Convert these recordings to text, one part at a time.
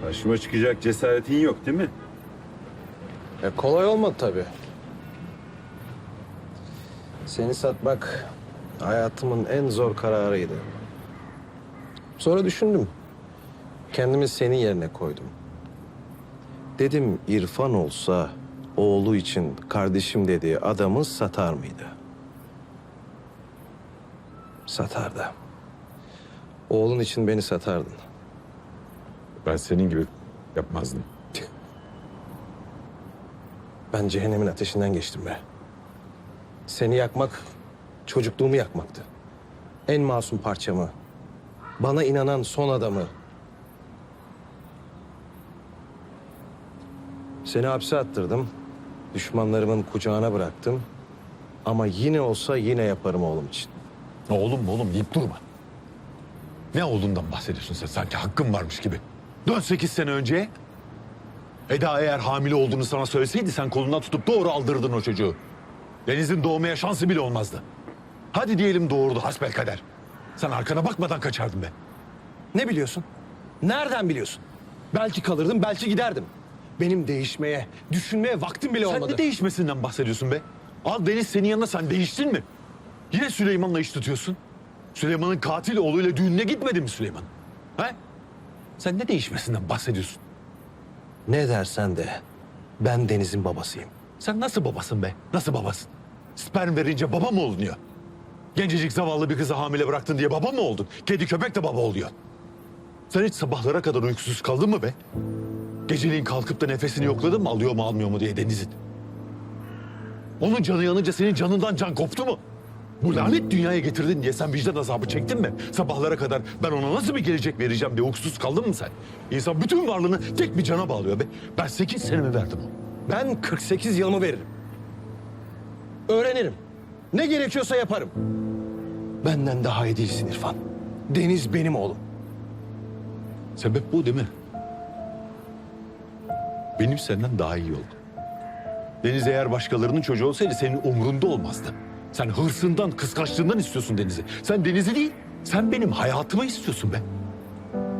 Karşıma çıkacak cesaretin yok değil mi? E kolay olmadı tabii. Seni satmak hayatımın en zor kararıydı. Sonra düşündüm. Kendimi senin yerine koydum. Dedim İrfan olsa oğlu için kardeşim dediği adamı satar mıydı? Satardı. Oğlun için beni satardın. Ben senin gibi yapmazdım. Ben cehennemin ateşinden geçtim be. Seni yakmak çocukluğumu yakmaktı. En masum parçamı. Bana inanan son adamı. Seni hapse attırdım. Düşmanlarımın kucağına bıraktım. Ama yine olsa yine yaparım oğlum için. Oğlum oğlum deyip durma. Ne oğlundan bahsediyorsun sen? Sanki hakkın varmış gibi. Dön sekiz sene önceye. Eda eğer hamile olduğunu sana söyleseydi sen kolundan tutup doğru aldırdın o çocuğu. Deniz'in doğmaya şansı bile olmazdı. Hadi diyelim doğurdu hasbelkader. Sen arkana bakmadan kaçardın be. Ne biliyorsun? Nereden biliyorsun? Belki kalırdım, belki giderdim. Benim değişmeye, düşünmeye vaktim bile Sen olmadı. ne değişmesinden bahsediyorsun be? Al Deniz senin yanına sen değiştin mi? Yine Süleyman'la iş tutuyorsun. Süleyman'ın katil oğluyla düğününe gitmedi mi Süleyman? He? Sen ne değişmesinden bahsediyorsun? ne dersen de ben Deniz'in babasıyım. Sen nasıl babasın be? Nasıl babasın? Sperm verince baba mı olunuyor? Gencecik zavallı bir kızı hamile bıraktın diye baba mı oldun? Kedi köpek de baba oluyor. Sen hiç sabahlara kadar uykusuz kaldın mı be? Geceliğin kalkıp da nefesini yokladın mı alıyor mu almıyor mu diye Deniz'in? Onun canı yanınca senin canından can koptu mu? Bu lanet dünyaya getirdin diye sen vicdan azabı çektin mi? Sabahlara kadar ben ona nasıl bir gelecek vereceğim diye uykusuz kaldın mı sen? İnsan bütün varlığını tek bir cana bağlıyor be. Ben sekiz senemi verdim o. Ben 48 yılımı veririm. Öğrenirim. Ne gerekiyorsa yaparım. Benden daha iyi değilsin İrfan. Deniz benim oğlum. Sebep bu değil mi? Benim senden daha iyi oldu. Deniz eğer başkalarının çocuğu olsaydı senin umrunda olmazdı. Sen hırsından, kıskançlığından istiyorsun Deniz'i. Sen Deniz'i değil, sen benim hayatımı istiyorsun be.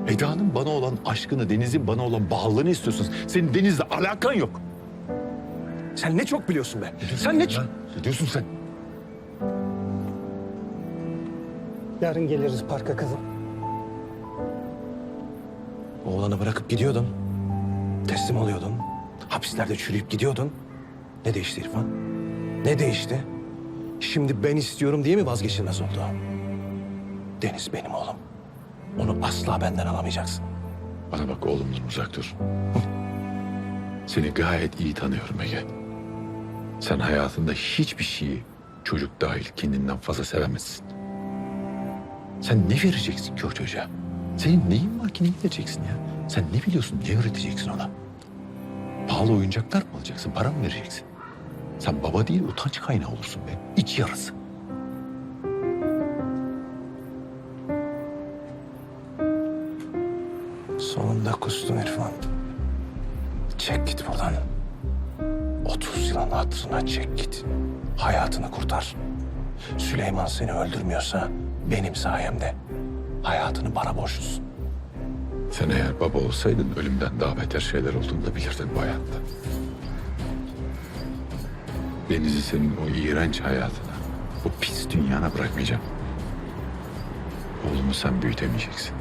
Eda'nın bana olan aşkını, Deniz'in bana olan bağlılığını istiyorsun. Senin Deniz'le alakan yok. Sen ne çok biliyorsun be. Sen ne çok... Ne diyorsun sen? Yarın geliriz parka kızım. Oğlanı bırakıp gidiyordun. Teslim oluyordun. Hapislerde çürüyüp gidiyordun. Ne değişti İrfan? Ne değişti? Şimdi ben istiyorum diye mi vazgeçilmez oldu? Deniz benim oğlum. Onu asla benden alamayacaksın. Bana bak oğlumdan uzak dur. Seni gayet iyi tanıyorum Ege. Sen hayatında hiçbir şeyi çocuk dahil kendinden fazla sevemezsin. Sen ne vereceksin o çocuğa? Senin neyin var ki ne vereceksin ya? Sen ne biliyorsun, ne öğreteceksin ona? Pahalı oyuncaklar mı alacaksın, para mı vereceksin? Sen baba değil, utanç kaynağı olursun be. İç yarısı. Sonunda kustun İrfan. Çek git buradan. 30 yılın hatırına çek git. Hayatını kurtar. Süleyman seni öldürmüyorsa benim sayemde. Hayatını bana borçlusun. Sen eğer baba olsaydın ölümden daha beter şeyler olduğunu da bilirdin bu hayatta. Deniz'i senin o iğrenç hayatına, o pis dünyana bırakmayacağım. Oğlumu sen büyütemeyeceksin.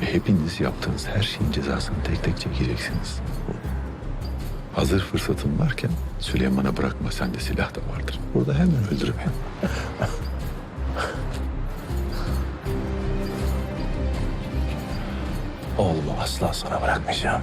Ve hepiniz yaptığınız her şeyin cezasını tek tek çekeceksiniz. Hazır fırsatın varken Süleyman'a bırakma sende silah da vardır. Burada hemen öldür beni. Oğlumu asla sana bırakmayacağım.